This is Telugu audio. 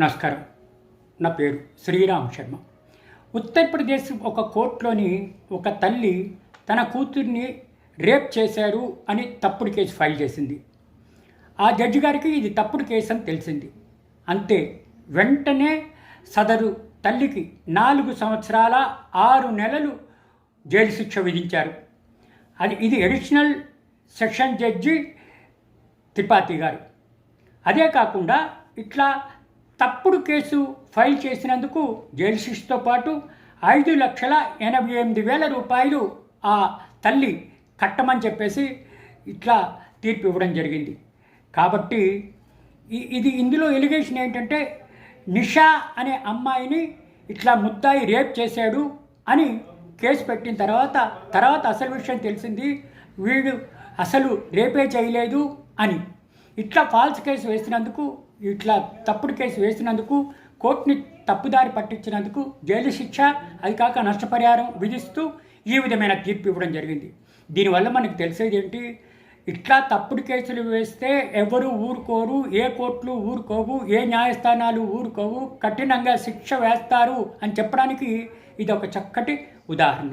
నమస్కారం. నా పేరు శ్రీరామ్ శర్మ. ఉత్తరప్రదేశ్ ఒక కోర్టులోని ఒక తల్లి తన కూతుర్ని రేప్ చేశారు అని తప్పుడు కేసు ఫైల్ చేసింది. ఆ జడ్జి గారికి ఇది తప్పుడు కేసు అని తెలిసింది. అంతే వెంటనే సదరు తల్లికి నాలుగు సంవత్సరాల ఆరు నెలలు జైలు శిక్ష విధించారు. అది ఇది అడిషనల్ సెషన్ జడ్జి త్రిపాఠి గారు. అదే కాకుండా ఇట్లా తప్పుడు కేసు ఫైల్ చేసినందుకు జైలు శిక్షతో పాటు ఐదు లక్షల ఎనభై ఎనిమిది వేల రూపాయలు ఆ తల్లి కట్టమని చెప్పేసి ఇట్లా తీర్పు ఇవ్వడం జరిగింది. కాబట్టి ఇది ఇందులో ఎలిగేషన్ ఏంటంటే నిషా అనే అమ్మాయిని ఇట్లా ముద్దాయి రేప్ చేశాడు అని కేసు పెట్టిన తర్వాత తర్వాత అసలు విషయం తెలిసింది వీడు అసలు రేపే చేయలేదు అని. ఇట్లా ఫాల్స్ కేసు వేసినందుకు ఇట్లా తప్పుడు కేసు వేసినందుకు కోర్టుని తప్పుదారి పట్టించినందుకు జైలు శిక్ష అది కాక నష్టపరిహారం విధిస్తూ ఈ విధమైన తీర్పు ఇవ్వడం జరిగింది. దీనివల్ల మనకు తెలిసేది ఏంటి? ఇట్లా తప్పుడు కేసులు వేస్తే ఎవరు ఊరుకోరు ఏ కోర్టులు ఊరుకోవు ఏ న్యాయస్థానాలు ఊరుకోవు కఠినంగా శిక్ష వేస్తారు అని చెప్పడానికి ఇది ఒక చక్కటి ఉదాహరణ.